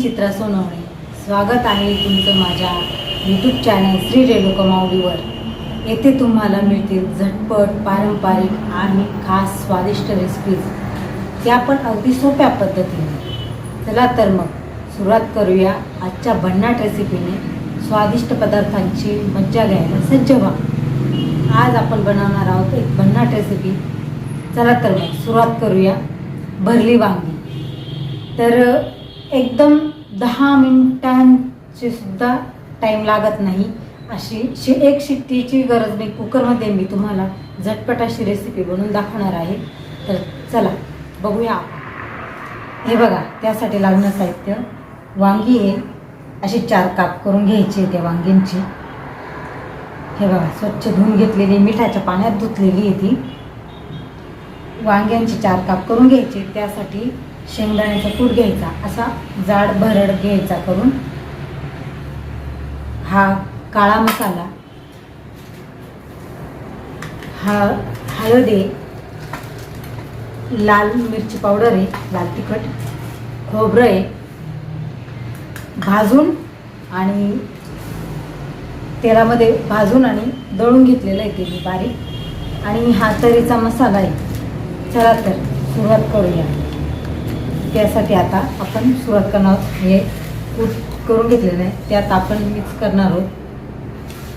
मी चित्रा सोनवणे. स्वागत आहे तुमचं माझ्या यूट्यूब चॅनल श्री रेणुका माऊलीवर. येथे तुम्हाला मिळतील झटपट पारंपरिक आणि खास स्वादिष्ट रेसिपीज त्या पण अगदी सोप्या पद्धतीने. चला तर मग सुरुवात करूया आजच्या भन्नाट रेसिपीने स्वादिष्ट पदार्थांची मज्जा घ्यायला सज्ज व्हा. आज आपण बनवणार आहोत एक भन्नाट रेसिपी चला तर मग सुरुवात करूया. भरली वांगी. तर एकदम दहा मिनिटांचे सुद्धा टाईम लागत नाही. अशी शि एक शिट्टीची गरज नाही कुकरमध्ये मी तुम्हाला झटपट अशी रेसिपी बनवून दाखवणार आहे. तर चला बघूया. हे बघा त्यासाठी लागणं साहित्य वांगी आहे. अशी चार काप करून घ्यायची त्या वांगींची हे बघा स्वच्छ धुवून घेतलेली मिठाच्या पाण्यात धुतलेली आहे ती. वांग्यांची चार काप करून घ्यायचे. त्यासाठी शेंगदाण्याचा कूट घ्यायचा असा जाड भरड घ्यायचा करून. हा काळा मसाला हा हळदी लाल मिरची पावडर आहे लाल तिखट खोबरं आहे भाजून आणि तेलामध्ये भाजून आणि दळून घेतलेलं आहे ते मी बारीक. आणि हा तरीचा मसाला आहे. चला तर सुरुवात करूया. त्यासाठी आता आपण सुरुवात करणार आहोत. हे कूट करून घेतलेलं आहे. त्यात आपण मिक्स करणार आहोत.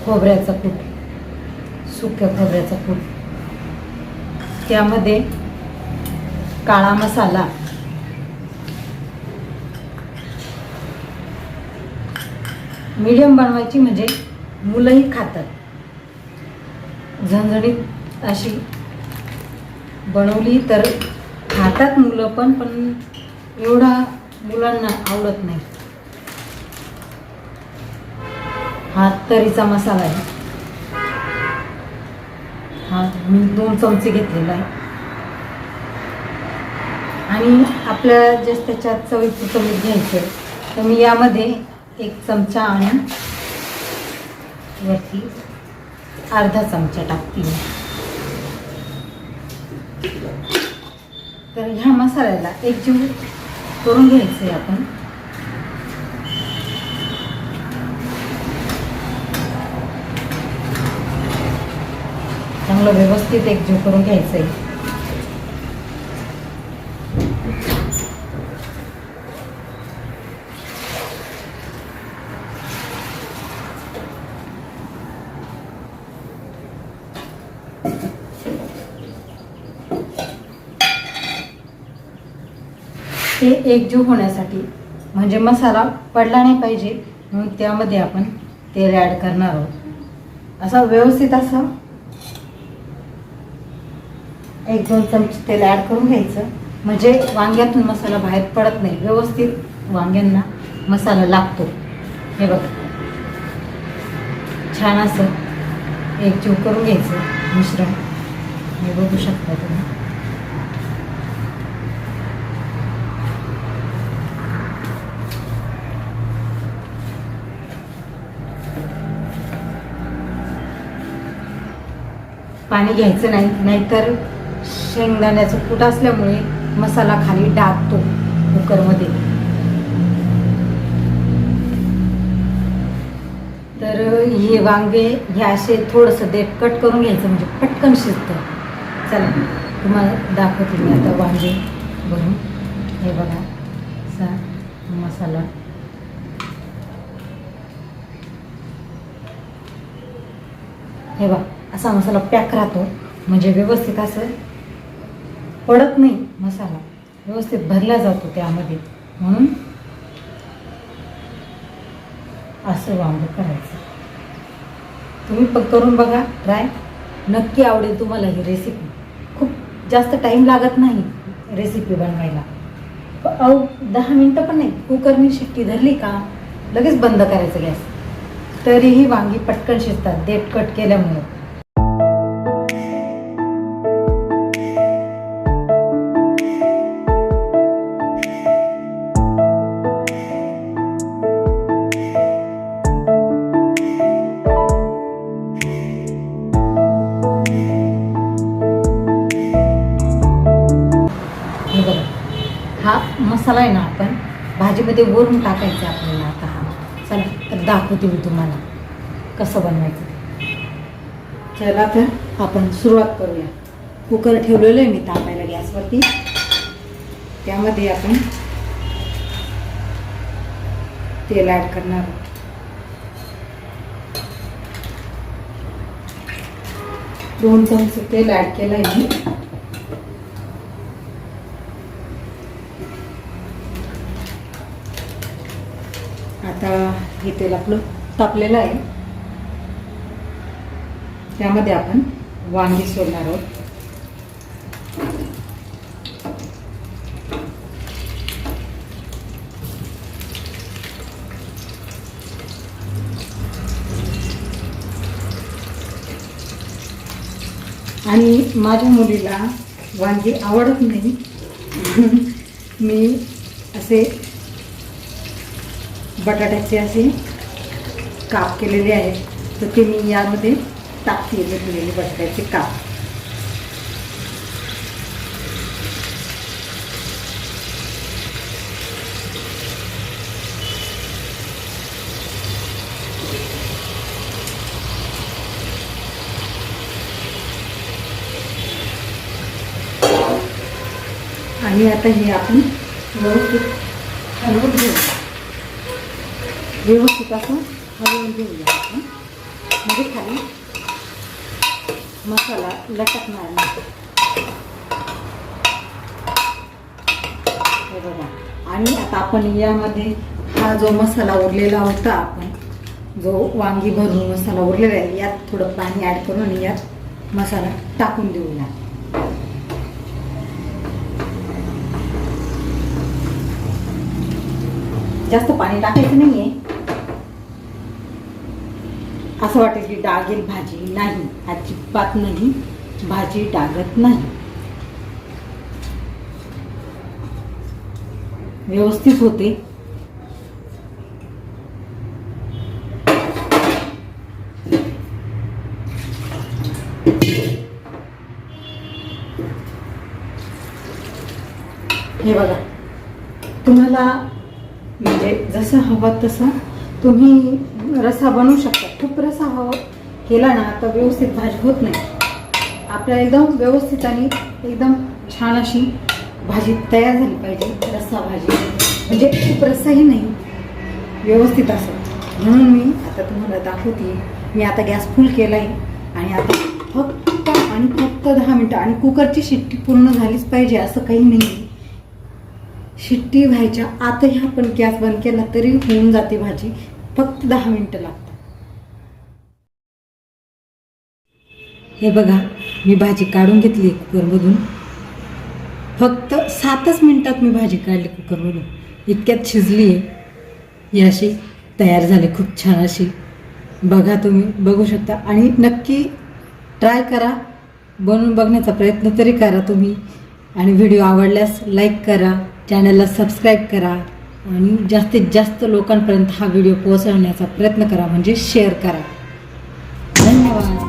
खोबऱ्याचा कूट. सुक्या खोबऱ्याचा कूट. त्यामध्ये काळा मसाला. मीडियम बनवायची म्हणजे मुलंही खातात. झणझणीत अशी बनवली तर खातात मुलं पण पण एवढा मुलांना आवडत नाही. हा तरीचा मसाला आहे. हा मी दोन चमचे घेतलेला आहे. आणि आपल्या जस्ट त्याच्यात चवीचं मीठ घ्यायचं आहे तर मी यामध्ये एक चमचा आणि वरती अर्धा चमचा टाकते तर ह्या मसाल्याला एक जीव करून घ्यायचं आहे आपण. चांगलं व्यवस्थित एकजीव करून घ्यायचं आहे ते एकजीव होण्यासाठी म्हणजे मसाला पडला नाही पाहिजे म्हणून त्यामध्ये आपण तेल ॲड करणार आहोत. असं व्यवस्थित असं एक दोन चमचे तेल ॲड करून घ्यायचं. म्हणजे वांग्यातून मसाला बाहेर पडत नाही. व्यवस्थित वांग्यांना मसाला लागतो. हे बघा. छान असं एकजीव करून घ्यायचं मिश्रण. हे बघू शकता तुम्ही. पाणी घ्यायचं नाही नाहीतर शेंगदाण्याचं कूट असल्यामुळे मसाला खाली डागतो कुकरमध्ये. तर हे वांगे हे असे थोडंसं देठ कट करून घ्यायचं म्हणजे पटकन शिजतं. चला तुम्हाला दाखवते मी आता वांगे भरून. हे बघा असा मसाला. हे बघा असा मसाला पॅक राहतो. म्हणजे व्यवस्थित असं पडत नाही मसाला. व्यवस्थित भरला जातो त्यामध्ये. म्हणून असं वांग करायचं. तुम्ही पण करून बघा ट्राय नक्की आवडेल तुम्हाला ही रेसिपी खूप जास्त टाईम लागत नाही रेसिपी बनवायला. अहो दहा मिनटं पण नाही. कुकरनी शिट्टी धरली का लगेच बंद करायचं गॅस. तरीही वांगी पटकन शिजतात देठ कट केल्यामुळे. मसाला आहे ना आपण भाजीमध्ये वरून टाकायचं आपल्याला आता हा चला तर दाखवते मी तुम्हाला कसं बनवायचं ते. चला तर आपण सुरुवात करूया कुकर ठेवलेलं आहे मी तापायला गॅसवरती त्यामध्ये आपण तेल ॲड करणार आहोत. दोन चमचे तेल ॲड केलं आहे मी आता हे तेल आपलं तापलेलं आहे. त्यामध्ये आपण वांगी सोडणार आहोत. आणि माझ्या मुलीला वांगी आवडत नाही. मी असे बटाट्याचे असे काप केलेले आहेत तर ते मी यामध्ये टाकते घेतलेले बटाट्याचे काप. आणि आता हे आपण व्यवस्थित हलवून घेऊ. व्यवस्थित असं हलवून घेऊया आपण. म्हणजे खाली मसाला लटकणार नाही. हे बघा. आणि आता आपण यामध्ये हा जो मसाला उरलेला होता आपण जो वांगी भरून मसाला उरलेला आहे यात थोडं पाणी ॲड करून आणि यात मसाला टाकून देऊया. जास्त पाणी टाकायचं आहे असं वाटेल की डागेल भाजी नाही अजिबात नाही भाजी डागत नाही. व्यवस्थित होते. हे बघा तुम्हाला म्हणजे जसं हवं तसं तुम्ही रसा बनवू शकता खूप रसा हवा केला ना तर व्यवस्थित भाजी होत नाही. आपल्याला एकदम व्यवस्थित आणि एकदम छान अशी भाजी तयार झाली पाहिजे रस्सा भाजी. म्हणजे खूप रस्साही नाही व्यवस्थित असं. म्हणून मी आता तुम्हाला दाखवते. मी आता गॅस फुल केला आहे आणि आता फक्त आणि फक्त दहा मिनटं आणि कुकरची शिट्टी पूर्ण झालीच पाहिजे असं काही नाही. शिट्टी व्हायच्या आताही आपण गॅस बंद केला तरी होऊन जाते भाजी. फक्त दहा मिनटं लागतात. हे बघा मी भाजी काढून घेतली कुकरमधून. फक्त सातच मिनटात मी भाजी काढली कुकरमधून. इतक्यात शिजली आहे. ही अशी तयार झाली खूप छान अशी. बघा तुम्ही बघू शकता. आणि नक्की ट्राय करा. बनवून बघण्याचा प्रयत्न तरी करा तुम्ही. आणि व्हिडिओ आवडल्यास लाईक करा. चॅनलला सबस्क्राईब करा. आणि जास्तीत जास्त लोकांपर्यंत हा व्हिडिओ पोहोचवण्याचा प्रयत्न करा म्हणजे शेअर करा. धन्यवाद.